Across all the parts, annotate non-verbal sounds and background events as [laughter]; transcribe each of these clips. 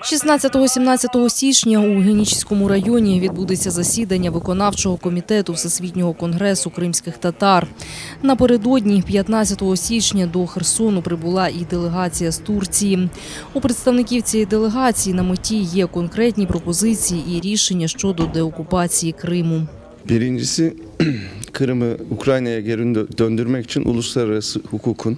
16-17 січня у Генічеському районі відбудеться засідання виконавчого комітету Всесвітнього конгресу кримських татар. Напередодні, 15 січня, до Херсону прибула і делегація з Турції. У представників цієї делегації на меті є конкретні пропозиції і рішення щодо деокупації Криму. Birincisi [clears throat] Kırım'ı Ukrayna'ya geri dö- döndürmek için uluslararası hukukun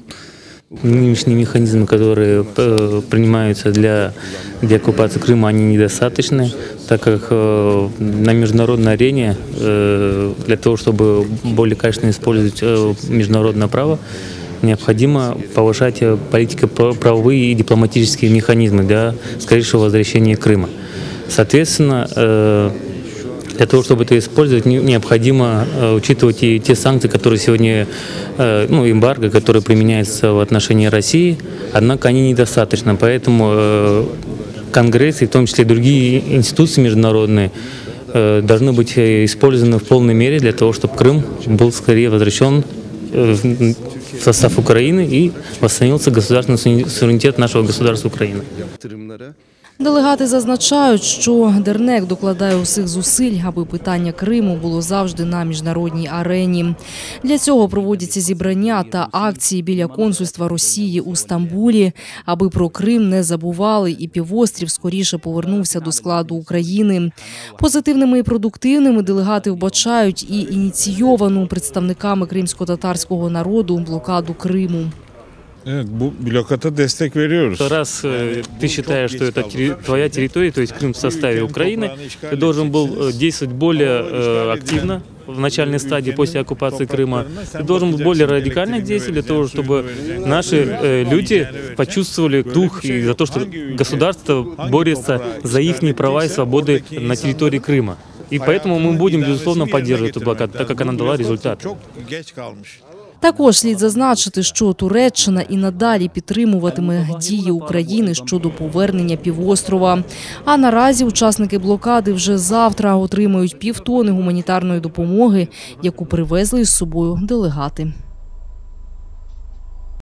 Нынешние механизмы, которые э, принимаются для деоккупации Крыма, они недостаточны, так как э, на международной арене э, для того, чтобы более качественно использовать э, международное право, необходимо повышать э, политико-правовые и дипломатические механизмы для скорейшего возвращения Крыма. Соответственно, э, для того, чтобы это использовать, не- необходимо э, учитывать и те санкции, которые сегодня, э, ну, эмбарго, которые применяются в отношении России, однако они недостаточны. Поэтому э, Конгресс и в том числе другие институции международные должны быть использованы в полной мере для того, чтобы Крым был скорее возвращен в состав Украины и восстановился государственный суверен- суверенитет нашего государства Украины. Делегати зазначають, що Дернек докладає усіх зусиль, аби питання Криму було завжди на міжнародній арені. Для цього проводяться зібрання та акції біля консульства Росії у Стамбулі, аби про Крим не забували і півострів скоріше повернувся до складу України. Позитивними і продуктивними делегати вбачають і ініційовану представниками кримсько-татарського народу блокаду Криму. Evet bu blokata destek veriyoruz. раз э, ты считаешь, что это терри- твоя территория, то есть Крым в составе Украины, ты должен был э, действовать более э, активно в начальной стадии после оккупации Крыма. Ты должен был более радикально действовать для того, чтобы наши э, люди почувствовали дух и за то, что государство борется за их права и свободы на территории Крыма. И поэтому мы будем, безусловно, поддерживать эту блокаду, так как она дала результат. Також слід зазначити, що Туреччина і надалі підтримуватиме дії України щодо повернення півострова. А наразі учасники блокади вже завтра отримають півтони гуманітарної допомоги, яку привезли із собою делегати.